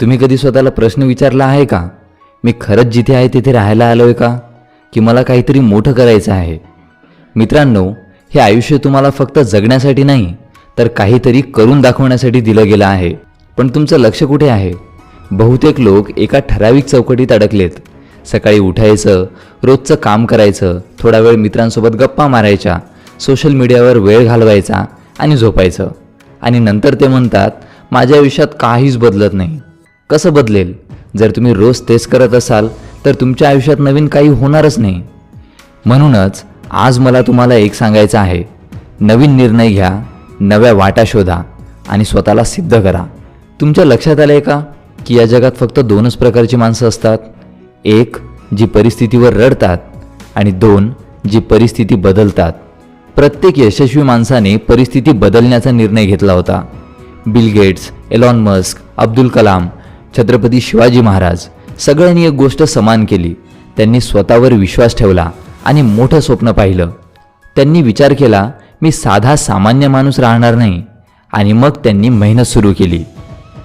तुम्ही कधी स्वतःला प्रश्न विचारला आहे का? मी खरंच जिथे आहे तिथे राहायला आलो आहे का? की मला काहीतरी मोठं करायचं आहे? मित्रांनो हे आयुष्य तुम्हाला फक्त जगण्यासाठी नाही तर काहीतरी करून दाखवण्यासाठी दिलं गेलं आहे. पण तुमचं लक्ष कुठे आहे? बहुतेक लोक एका ठराविक चौकटीत अडकलेत. सकाळी उठायचं रोजचं काम करायचं थोडा वेळ मित्रांसोबत गप्पा मारायच्या सोशल मीडियावर वेळ घालवायचा आणि झोपायचं. आणि नंतर ते म्हणतात माझ्या आयुष्यात काहीच बदलत नाही. कसं बदलेल? जर तुम्ही रोज तेच करत असाल तर तुमच्या आयुष्यात नवीन काही होणारच नाही. म्हणूनच आज मला तुम्हाला एक सांगायचं आहे. नवीन निर्णय घ्या नव्या वाटा शोधा आणि स्वतःला सिद्ध करा. तुमच्या लक्षात आलं आहे का? की या जगात फक्त दोनच प्रकारची माणसं असतात. एक जी परिस्थितीवर रडतात आणि दोन जी परिस्थिती बदलतात. प्रत्येक यशस्वी माणसाने परिस्थिती बदलण्याचा निर्णय घेतला होता. Bill Gates Elon Musk Abdul Kalam Chhatrapati Shivaji Maharaj सगळ्यांनी एक गोष्ट समान केली. त्यांनी स्वतःवर विश्वास ठेवला आणि मोठं स्वप्न पाहिलं. त्यांनी विचार केला मी साधा सामान्य माणूस राहणार नाही. आणि मग त्यांनी मेहनत सुरू केली.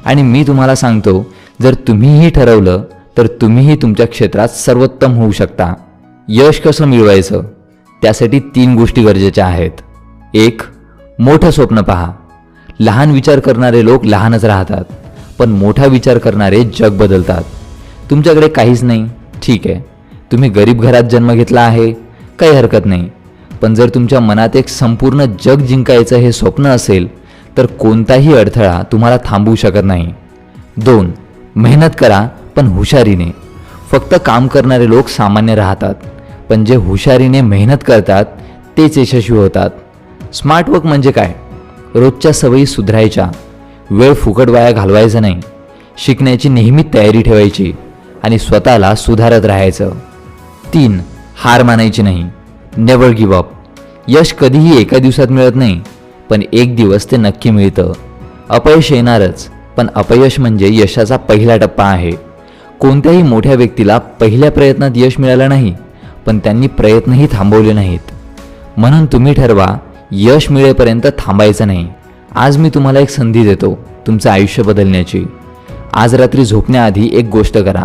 आणि मी तुम्हाला सांगतो जर तुम्हीही ठरवलं तर तुम्हीही तुमच्या क्षेत्रात सर्वोत्तम होऊ शकता. यश कसं मिळवायचं? त्यासाठी तीन गोष्टी गरजेच्या आहेत. एक मोठं स्वप्न पहा. लहान विचार करणारे लोक लहानच राहतात. पण मोठा विचार करणारे जग बदलतात. तुमच्याकडे काहीच नाही. ठीक आहे. तुम्ही गरीब घरात जन्म घेतला आहे. काही हरकत नाही. पण जर तुमच्या मनात एक संपूर्ण जग जिंकायचं हे स्वप्न असेल तर कोणताही अडथळा तुम्हाला थांबवू शकत नाही. दोन मेहनत करा पण हुशारीने. फक्त काम करणारे लोक सामान्य राहतात. पण जे हुशारीने मेहनत करतात तेच यशस्वी होतात. स्मार्ट वर्क म्हणजे काय? रोजच्या सवयी सुधारायच्या. वेळ फुकट वाया घालवायचा नाही. शिकण्याची नेहमी तयारी ठेवायची आणि स्वतःला सुधारत राहायचं. तीन हार मानायची नाही. नेवर गिव अप यश कधीही एका दिवसात मिळत नाही पण एक दिवस ते नक्की मिळतं. अपयश येणारच पण अपयश म्हणजे यशाचा पहिला टप्पा आहे. कोणत्याही मोठ्या व्यक्तीला पहिल्या प्रयत्नात यश मिळालं नाही पण त्यांनी प्रयत्नही थांबवले नाहीत. म्हणून तुम्ही ठरवा यश मिळेपर्यंत थांबायचं नाही. आज मी तुम्हाला एक संधी देतो तुमचं आयुष्य बदलण्याची. आज रात्री झोपण्याआधी एक गोष्ट करा.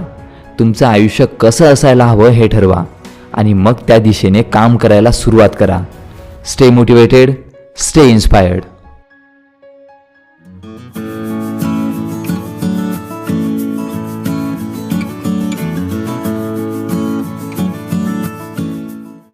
तुमचं आयुष्य कसं असायला हवं हे ठरवा. आणि मग त्या दिशेने काम करायला सुरुवात करा. Stay motivated stay inspired